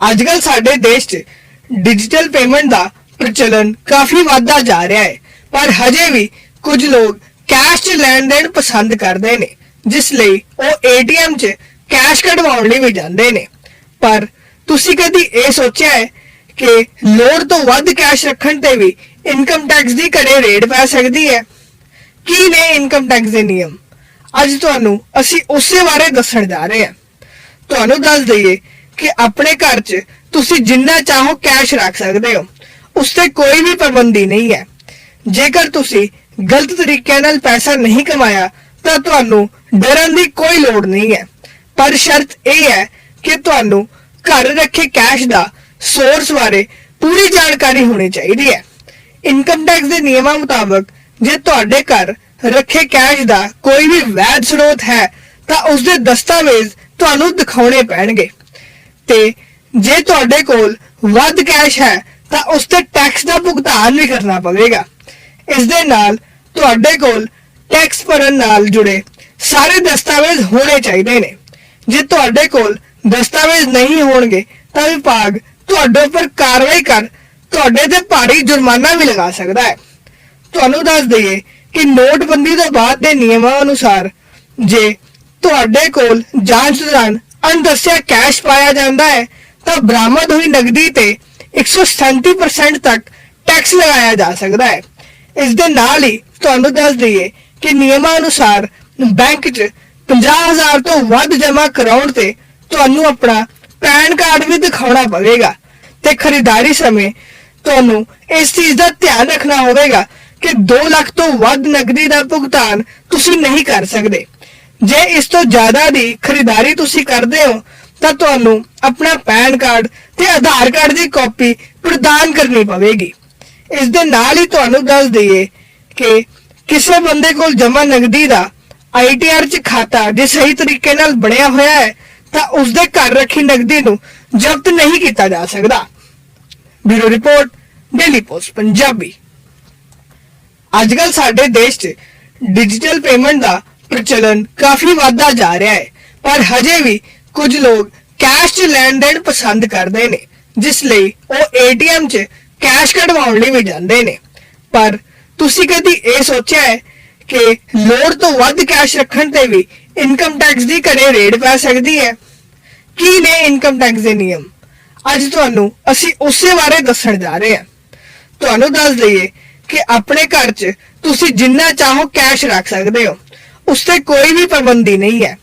ਅੱਜਕੱਲ ਸਾਡੇ ਦੇਸ਼ 'ਚ ਡਿਜੀਟਲ ਪੇਮੈਂਟ ਦਾ ਪ੍ਰਚਲਨ ਕਾਫੀ ਵੱਧਦਾ ਜਾ ਰਿਹਾ ਹੈ, ਪਰ ਹਜੇ ਵੀ ਕੁਝ ਲੋਕ ਕੈਸ਼ 'ਚ ਲੈਣ ਦੇਣ ਪਸੰਦ ਕਰਦੇ ਨੇ, ਜਿਸ ਲਈ ਉਹ ਏਟੀਐਮ 'ਚ ਕੈਸ਼ ਕਢਵਾਉਣ ਲਈ ਵੀ ਜਾਂਦੇ ਨੇ। ਪਰ ਤੁਸੀਂ ਕਦੀ ਇਹ ਸੋਚਿਆ ਹੈ ਕਿ ਲੋੜ ਤੋਂ ਵੱਧ ਕੈਸ਼ ਰੱਖਣ ਤੇ ਵੀ ਇਨਕਮ ਟੈਕਸ ਦੀ ਘਰੇ ਰੇਡ ਪੈ ਸਕਦੀ ਹੈ? ਕੀ ਨੇ ਇਨਕਮ ਟੈਕਸ ਦੇ ਨਿਯਮ? ਅੱਜ ਤੁਹਾਨੂੰ ਅਸੀਂ ਉਸੇ ਬਾਰੇ ਦੱਸਣ ਜਾ ਰਹੇ ਹਾਂ। ਤੁਹਾਨੂੰ ਦੱਸ ਦਈਏ ਕਿ ਆਪਣੇ ਘਰ 'ਚ ਤੁਸੀਂ ਜਿੰਨਾ ਚਾਹੋ ਕੈਸ਼ ਰੱਖ ਸਕਦੇ ਹੋ। ਉਸ ਤੇ ਕੋਈ ਵੀ ਪਾਬੰਦੀ ਨਹੀਂ ਹੈ। ਜੇਕਰ ਤੁਸੀਂ ਗਲਤ ਤਰੀਕੇ ਨਾਲ ਪੈਸਾ ਨਹੀਂ ਕਮਾਇਆ, ਤਾਂ ਤੁਹਾਨੂੰ ਡਰਨ ਦੀ ਕੋਈ ਲੋੜ ਨਹੀਂ ਹੈ। ਪਰ ਸ਼ਰਤ ਇਹ ਹੈ ਕਿ ਤੁਹਾਨੂੰ ਘਰ ਰੱਖੇ ਕੈਸ਼ ਦਾ ਸੋਰਸ ਬਾਰੇ ਪੂਰੀ ਜਾਣਕਾਰੀ ਹੋਣੀ ਚਾਹੀਦੀ ਹੈ। ਇਨਕਮ ਟੈਕਸ ਦੇ ਨਿਯਮਾਂ ਮੁਤਾਬਕ ਜੇ ਤੁਹਾਡੇ ਘਰ ਰੱਖੇ ਕੈਸ਼ ਦਾ ਕੋਈ ਵੀ ਵੈਧ ਸਰੋਤ ਹੈ, ਤਾਂ ਉਸ ਦੇ ਦਸਤਾਵੇਜ਼ ਤੁਹਾਨੂੰ ਦਿਖਾਉਣੇ ਪੈਣਗੇ। ਤੇ ਜੇ ਤੁਹਾਡੇ ਕੋਲ ਵੱਧ ਕੈਸ਼ ਹੈ, ਤਾਂ ਉਸ ਤੇ ਟੈਕਸ ਦਾ ਭੁਗਤਾਨ ਵੀ ਕਰਨਾ ਪਵੇਗਾ। ਇਸ ਦੇ ਨਾਲ ਤੁਹਾਡੇ ਕੋਲ ਟੈਕਸ ਭਰਨ ਨਾਲ ਜੁੜੇ ਸਾਰੇ ਦਸਤਾਵੇਜ਼ ਹੋਣੇ ਚਾਹੀਦੇ ਨੇ। ਜੇ ਤੁਹਾਡੇ ਕੋਲ ਦਸਤਾਵੇਜ਼ ਨਹੀਂ ਹੋਣਗੇ, ਤਾਂ ਵਿਭਾਗ ਤੁਹਾਡੇ ਉੱਪਰ ਕਾਰਵਾਈ ਕਰ ਤੁਹਾਡੇ ਤੇ ਭਾਰੀ ਜੁਰਮਾਨਾ ਵੀ ਲਗਾ ਸਕਦਾ ਹੈ। ਤੁਹਾਨੂੰ ਦੱਸ ਦਈਏ ਕਿ ਨੋਟਬੰਦੀ ਤੋਂ ਬਾਅਦ ਦੇ ਨਿਯਮਾਂ ਅਨੁਸਾਰ ਜੇ ਤੁਹਾਡੇ ਕੋਲ ਜਾਂਚ ਦੌਰਾਨ ਅਣਦੱਸਿਆ ਕੈਸ਼ ਪਾਇਆ ਜਾਂਦਾ ਹੈ, ਤਾਂ ਬਰਾਮਦ ਹੋਈ ਨਗਦੀ ਤੇ 137% ਤੱਕ ਟੈਕਸ ਲਗਾਇਆ ਜਾ ਸਕਦਾ ਹੈ। ਇਸ ਦੇ ਨਾਲ ਹੀ ਤੁਹਾਨੂੰ ਦੱਸ ਦਈਏ ਕਿ ਨਿਯਮਾਂ ਅਨੁਸਾਰ ਬੈਂਕ 'ਚ 50000 ਤੋਂ ਵੱਧ ਜਮ੍ਹਾਂ ਕਰਾਉਣ ਤੇ ਤੁਹਾਨੂੰ ਆਪਣਾ ਪੈਨ ਕਾਰਡ ਵੀ ਦਿਖਾਉਣਾ ਪਵੇਗਾ ਤੇ ਖਰੀਦਦਾਰੀ ਸਮੇਂ ਤੁਹਾਨੂੰ ਇਸ ਚੀਜ਼ ਦਾ ਧਿਆਨ ਰੱਖਣਾ ਹੋਵੇਗਾ ਕਿ 2 ਲੱਖ ਤੋਂ ਵੱਧ ਨਕਦੀ ਦਾ ਭੁਗਤਾਨ ਤੁਸੀਂ ਨਹੀਂ ਕਰ ਸਕਦੇ। ਜੇ ਇਸ ਤੋਂ ਜ਼ਿਆਦਾ ਦੀ ਖਰੀਦਦਾਰੀ ਤੁਸੀਂ ਕਰਦੇ ਹੋ, ਤਾਂ ਤੁਹਾਨੂੰ ਆਪਣਾ ਪੈਨ ਕਾਰਡ ਤੇ ਆਧਾਰ ਕਾਰਡ ਦੀ ਕਾਪੀ ਪ੍ਰਦਾਨ ਕਰਨੀ ਪਵੇਗੀ। ਇਸ ਦੇ ਨਾਲ ਹੀ ਤੁਹਾਨੂੰ ਦੱਸ ਦਈਏ ਕਿ ਕਿਸੇ ਬੰਦੇ ਕੋਲ ਜਮ੍ਹਾਂ ਨਗਦੀ ਦਾ ਆਈਟੀਆਰ 'ਚ ਖਾਤਾ ਜੇ ਸਹੀ ਤਰੀਕੇ ਨਾਲ ਬਣਿਆ ਹੋਇਆ ਹੈ, ਤਾਂ ਉਸ ਦੇ ਘਰ ਰੱਖੀ ਨਗਦੀ ਨੂੰ ਜ਼ਬਤ ਨਹੀਂ ਕੀਤਾ ਜਾ ਸਕਦਾ। Bureau report, daily post, Punjabi. ਅੱਜਕੱਲ ਸਾਡੇ ਦੇਸ਼ 'ਚ ਡਿਜੀਟਲ ਪੇਮੈਂਟ ਦਾ ਪ੍ਰਚਲਨ ਕਾਫੀ ਵੱਧਦਾ ਜਾ ਰਿਹਾ ਹੈ। ਪਰ ਹਜੇ ਵੀ ਕੁਝ ਲੋਕ ਕੈਸ਼ 'ਚ ਲੈਣ ਦੇਣ ਪਸੰਦ ਕਰਦੇ ਨੇ, ਜਿਸ ਲਈ ਉਹ ਏਟੀਐਮ 'ਚ ਕੈਸ਼ ਕਢਵਾਉਣ ਲਈ ਵੀ ਜਾਂਦੇ ਨੇ। ਪਰ ਤੁਸੀਂ ਕਦੀ ਇਹ ਸੋਚਿਆ ਹੈ ਕਿ ਲੋੜ ਤੋਂ ਵੱਧ ਕੈਸ਼ ਰੱਖਣ ਤੇ ਵੀ ਇਨਕਮ ਟੈਕਸ ਦੀ ਘਰੇ ਰੇਡ ਪੈ ਸਕਦੀ ਹੈ? ਕੀ ਨੇ ਇਨਕਮ ਟੈਕਸ ਦੇ ਨਿਯਮ? ਅੱਜ ਤੁਹਾਨੂੰ ਅਸੀਂ ਉਸੇ ਬਾਰੇ ਦੱਸਣ ਜਾ ਰਹੇ ਹਾਂ। ਤੁਹਾਨੂੰ ਦੱਸ ਦਈਏ ਕਿ ਆਪਣੇ ਘਰ 'ਚ ਤੁਸੀਂ ਜਿੰਨਾ ਚਾਹੋ ਕੈਸ਼ ਰੱਖ ਸਕਦੇ ਹੋ। ਉਸ ਤੇ ਕੋਈ ਵੀ ਪਾਬੰਦੀ ਨਹੀਂ ਹੈ।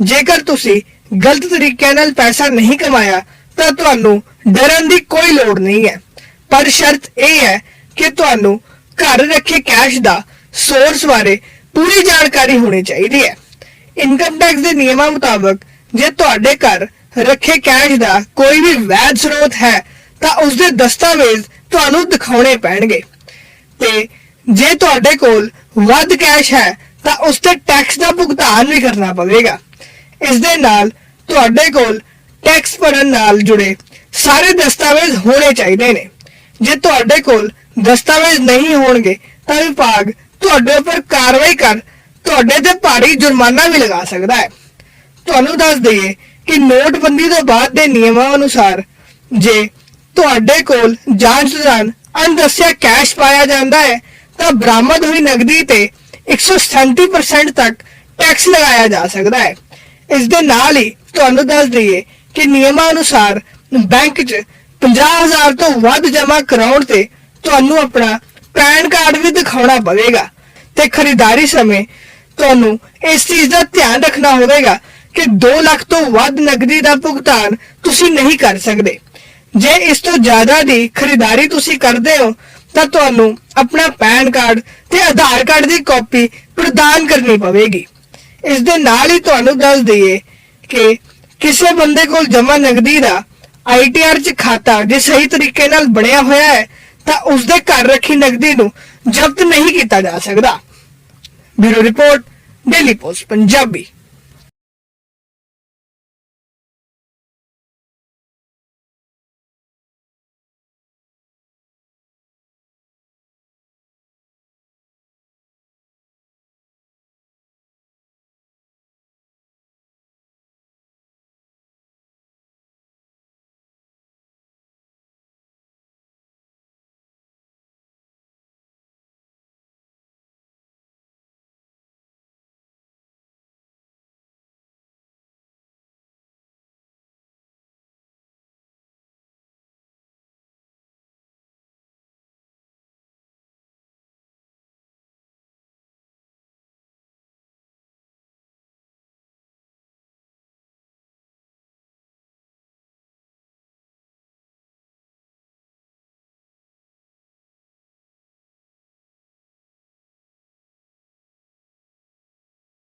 ਜੇਕਰ ਤੁਸੀਂ ਗਲਤ ਤਰੀਕੇ ਨਾਲ ਪੈਸਾ ਨਹੀਂ ਕਮਾਇਆ, ਤਾਂ ਤੁਹਾਨੂੰ ਡਰਨ ਦੀ ਕੋਈ ਲੋੜ ਨਹੀਂ ਹੈ। ਪਰ ਸ਼ਰਤ ਇਹ ਹੈ ਕਿ ਤੁਹਾਨੂੰ ਘਰ ਰੱਖੇ ਕੈਸ਼ ਦਾ ਸੋਰਸ ਬਾਰੇ ਪੂਰੀ ਜਾਣਕਾਰੀ ਹੋਣੀ ਚਾਹੀਦੀ ਹੈ। ਇਨਕਮ ਟੈਕਸ ਦੇ ਨਿਯਮਾਂ ਮੁਤਾਬਕ ਜੇ ਤੁਹਾਡੇ ਘਰ ਰੱਖੇ ਕੈਸ਼ ਦਾ ਕੋਈ ਵੀ ਵੈਧ ਸਰੋਤ ਹੈ, ਤਾਂ ਉਸ ਦੇ ਦਸਤਾਵੇਜ਼ ਤੁਹਾਨੂੰ ਦਿਖਾਉਣੇ ਪੈਣਗੇ। ਤੇ ਜੇ ਤੁਹਾਡੇ ਕੋਲ ਵੱਧ ਕੈਸ਼ ਹੈ ਤਾਂ ਉਸ ਤੇ ਟੈਕਸ ਦਾ ਭੁਗਤਾਨ ਵੀ ਕਰਨਾ ਪਵੇਗਾ। ਇਸ ਦੇ ਨਾਲ ਤੁਹਾਡੇ ਕੋਲ ਟੈਕਸ ਭਰਨ ਨਾਲ ਜੁੜੇ ਸਾਰੇ ਦਸਤਾਵੇਜ਼ ਹੋਣੇ ਚਾਹੀਦੇ ਨੇ। ਜੇ ਤੁਹਾਡੇ ਕੋਲ ਦਸਤਾਵੇਜ਼ ਨਹੀਂ ਹੋਣਗੇ, ਤਾਂ ਵਿਭਾਗ ਤੁਹਾਡੇ ਉੱਪਰ ਕਾਰਵਾਈ ਕਰ ਤੁਹਾਡੇ ਤੇ ਭਾਰੀ ਜੁਰਮਾਨਾ ਵੀ ਲਗਾ ਸਕਦਾ ਹੈ। ਤੁਹਾਨੂੰ ਦੱਸ ਦਈਏ ਕਿ ਨੋਟਬੰਦੀ ਤੋਂ ਬਾਅਦ ਦੇ ਨਿਯਮਾਂ ਅਨੁਸਾਰ ਜੇ ਤੁਹਾਡੇ ਕੋਲ ਜਾਂਚ ਦੌਰਾਨ ਅਣਦੱਸਿਆ ਕੈਸ਼ ਪਾਇਆ ਜਾਂਦਾ ਹੈ, ਤਾਂ ਬਰਾਮਦ ਹੋਈ ਨਗਦੀ ਤੇ 137% ਤੱਕ ਟੈਕਸ ਲਗਾਇਆ ਜਾ ਸਕਦਾ ਹੈ। ਇਸ ਦੇ ਨਾਲ ਹੀ ਤੁਹਾਨੂੰ ਦੱਸ ਦਈਏ ਕਿ ਨਿਯਮਾਂ ਅਨੁਸਾਰ ਬੈਂਕ 'ਚ 50000 ਤੋਂ ਵੱਧ ਜਮ੍ਹਾਂ ਕਰਾਉਣ ਤੇ ਤੁਹਾਨੂੰ ਆਪਣਾ ਪੈਨ ਕਾਰਡ ਵੀ ਦਿਖਾਉਣਾ ਪਵੇਗਾ ਤੇ ਖਰੀਦਦਾਰੀ ਸਮੇਂ ਤੁਹਾਨੂੰ ਇਸ ਚੀਜ਼ ਦਾ ਧਿਆਨ ਰੱਖਣਾ ਹੋਵੇਗਾ ਕਿ 2 ਲੱਖ ਤੋਂ ਵੱਧ ਨਗਦੀ ਦਾ ਭੁਗਤਾਨ ਤੁਸੀਂ ਨਹੀਂ ਕਰ ਸਕਦੇ। ਜੇ ਇਸ ਤੋਂ ਜ਼ਿਆਦਾ ਦੀ ਖਰੀਦਦਾਰੀ ਤੁਸੀਂ ਕਰਦੇ ਹੋ ਤਾਂ ਤੁਹਾਨੂੰ ਆਪਣਾ ਪੈਨ ਕਾਰਡ ਤੇ ਆਧਾਰ ਕਾਰਡ ਦੀ ਕਾਪੀ ਪ੍ਰਦਾਨ ਕਰਨੀ ਪਵੇਗੀ। ਇਸ ਦੇ ਨਾਲ ਹੀ ਤੁਹਾਨੂੰ ਦੱਸ ਦਈਏ ਕਿ ਕਿਸੇ ਬੰਦੇ ਕੋਲ ਜਮਾ ਨਗਦੀ ਦਾ ਆਈਟੀਆਰ 'ਚ ਖਾਤਾ ਜੇ ਸਹੀ ਤਰੀਕੇ ਨਾਲ ਬਣਿਆ ਹੋਇਆ ਹੈ, ਤਾਂ ਉਸ ਦੇ ਘਰ ਰੱਖੀ ਨਗਦੀ ਨੂੰ ਜ਼ਬਤ ਨਹੀਂ ਕੀਤਾ ਜਾ ਸਕਦਾ। Bureau report, daily post, Punjabi.